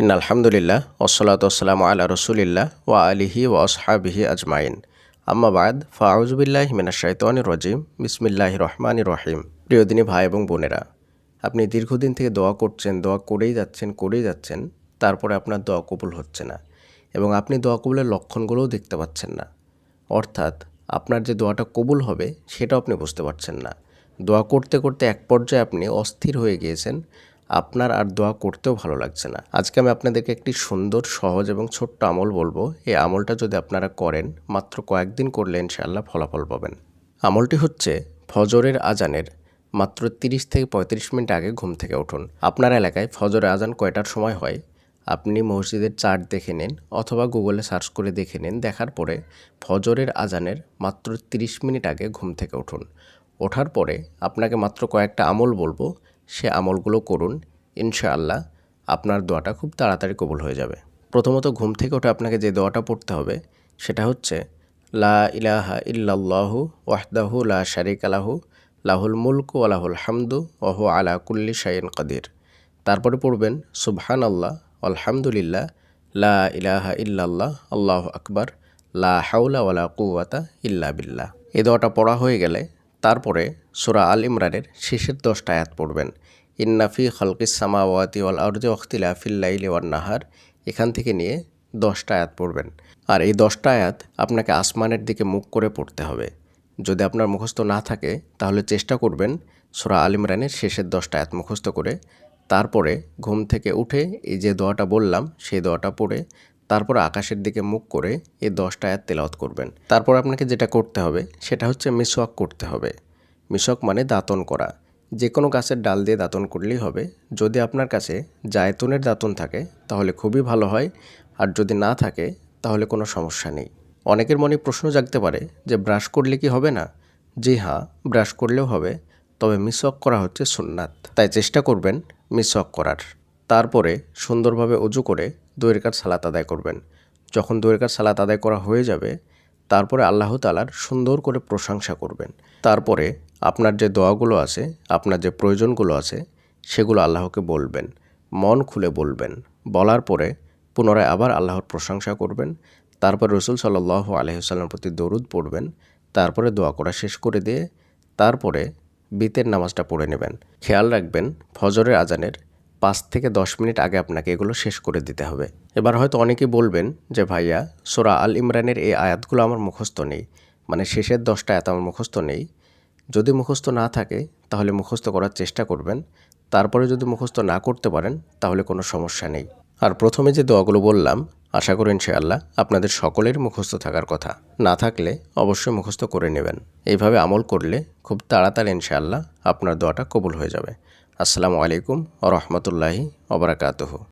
In আলহামদুলিল্লাহ ওসলাত ওসালাম আল্লাহ রসুলিল্লাহ ওয়া আলিহি ওয়া আসহাবিহি আজমাইন। আম্মাবাদ ফাউজবিল্লাহ মিনা শাইতানির রজিম। বিসমিল্লাহ রহমান রহিম। প্রিয়দিনী ভাই এবং বোনেরা, আপনি দীর্ঘদিন থেকে দোয়া করছেন, দোয়া করেই যাচ্ছেন করেই যাচ্ছেন, তারপরে আপনার দোয়া কবুল হচ্ছে না এবং আপনি দোয়া কবুলের লক্ষণগুলোও দেখতে পাচ্ছেন না। অর্থাৎ আপনার যে দোয়াটা কবুল হবে, সেটাও আপনি বুঝতে পারছেন না। দোয়া করতে করতে এক পর্যায়ে আপনি অস্থির হয়ে গিয়েছেন আপনার আর দোয়া করতেও ভালো লাগছে না। আজকে আমি আপনাদেরকে একটি সুন্দর, সহজ এবং ছোট্ট আমল বলব। এই আমলটা যদি আপনারা করেন, মাত্র কয়েকদিন করলে ইনশাআল্লাহ ফলাফল পাবেন। আমলটি হচ্ছে ফজরের আজানের মাত্র তিরিশ থেকে পঁয়ত্রিশ মিনিট আগে ঘুম থেকে উঠুন। আপনার এলাকায় ফজরের আজান কয়টার সময় হয়? আপনি মসজিদের চার্ট দেখে নিন অথবা গুগলে সার্চ করে দেখে নিন। দেখার পরে ফজরের আজানের মাত্র তিরিশ মিনিট আগে ঘুম থেকে উঠুন। ওঠার পরে আপনাকে মাত্র কয়েকটা আমল বলব। সে আমলগুলো করুন, ইনশাআল্লাহ আপনার দোয়াটা খুব তাড়াতাড়ি কবুল হয়ে যাবে। প্রথমত ঘুম থেকে উঠে আপনাকে যে দোয়াটা পড়তে হবে, সেটা হচ্ছে, লা ইলাহা ইল্লাল্লাহু ওয়াহদাহু লা শারিক আলাহু লাহুল মুলকু আলাহুল হামদু ওহু আলা কুল্লি শাইন কাদির। তারপরে পড়বেন সুবহান আল্লাহ আলহামদুলিল্লাহ, লা ইলাহা ইল্লাল্লাহ, আল্লাহ আকবার, লা হাউলা ওয়ালা কুয়াতা ইল্লা বিল্লাহ। এই দোয়াটা পড়া হয়ে গেলে, তারপরে সুরা আল ইমরানের শেষের দশটা আয়াত পড়বেন। ইন্নাফি খলকিস সামাওয়াতি ওয়াল আরজে অখতিলা ফিল্লাইলি ওয়ান নাহার। এখান থেকে নিয়ে দশটা আয়াত পড়বেন। আর এই দশটা আয়াত আপনাকে আসমানের দিকে মুখ করে পড়তে হবে। যদি আপনার মুখস্থ না থাকে, তাহলে চেষ্টা করবেন সুরা আল ইমরানের শেষের দশটা আয়াত মুখস্থ করে, তারপরে ঘুম থেকে উঠে এই যে দোয়াটা বললাম, সেই দোয়াটা পড়ে, তারপর আকাশের দিকে মুখ করে এই দশটা আয়াত তেলাওয়াত করবেন। তারপর আপনাকে যেটা করতে হবে, সেটা হচ্ছে মিসওয়াক করতে হবে। মিসওয়াক মানে দাঁতন করা। যে কোনো গাছের ডাল দিয়ে দাঁতন করলেই হবে। যদি আপনার কাছে জায়তুনের দাঁতন থাকে, তাহলে খুবই ভালো হয়। আর যদি না থাকে, তাহলে কোনো সমস্যা নেই। অনেকের মনে প্রশ্ন জাগতে পারে যে, ব্রাশ করলে কি হবে না? জি হ্যাঁ ব্রাশ করলেও হবে। তবে মিসওয়াক করা হচ্ছে সুন্নাত তাই চেষ্টা করবেন মিসওয়াক করার। তারপরে সুন্দরভাবে উজু করে দইয়ের কাঠ সালাত আদায় করবেন। যখন দইয়ের কাঠ সালাত আদায় করা হয়ে যাবে, তারপরে আল্লাহ তালার সুন্দর করে প্রশংসা করবেন। তারপরে আপনার যে দোয়াগুলো আছে, আপনার যে প্রয়োজনগুলো আছে, সেগুলো আল্লাহকে বলবেন, মন খুলে বলবেন। বলার পরে পুনরায় আবার আল্লাহর প্রশংসা করবেন। তারপর রসুল সাল্লাহ আলহিসাল্লামের প্রতি দরুদ পড়বেন। তারপরে দোয়া করা শেষ করে দিয়ে তারপরে বিতের নামাজটা পড়ে নেবেন। খেয়াল রাখবেন, ফজরের আজানের পাঁচ থেকে দশ মিনিট আগে আপনাকে এগুলো শেষ করে দিতে হবে। এবার হয়তো অনেকেই বলবেন যে, ভাইয়া, সোরা আল ইমরানের এই আয়াতগুলো আমার মুখস্থ নেই। মানে শেষের দশটা আয়াত আমার মুখস্থ নেই। যদি মুখস্থ না থাকে, তাহলে মুখস্থ করার চেষ্টা করবেন। তারপরে যদি মুখস্থ না করতে পারেন, তাহলে কোনো সমস্যা নেই। আর প্রথমে যে দোয়াগুলো বললাম, আশা করি ইনশাআল্লাহ আপনাদের সকলের মুখস্থ থাকার কথা। না থাকলে অবশ্যই মুখস্থ করে নেবেন। এইভাবে আমল করলে খুব তাড়াতাড়ি ইনশাআল্লাহ আপনার দোয়াটা কবুল হয়ে যাবে। আসসালামু আলাইকুম ও রহমতুল্লাহি ওবরাকাতহ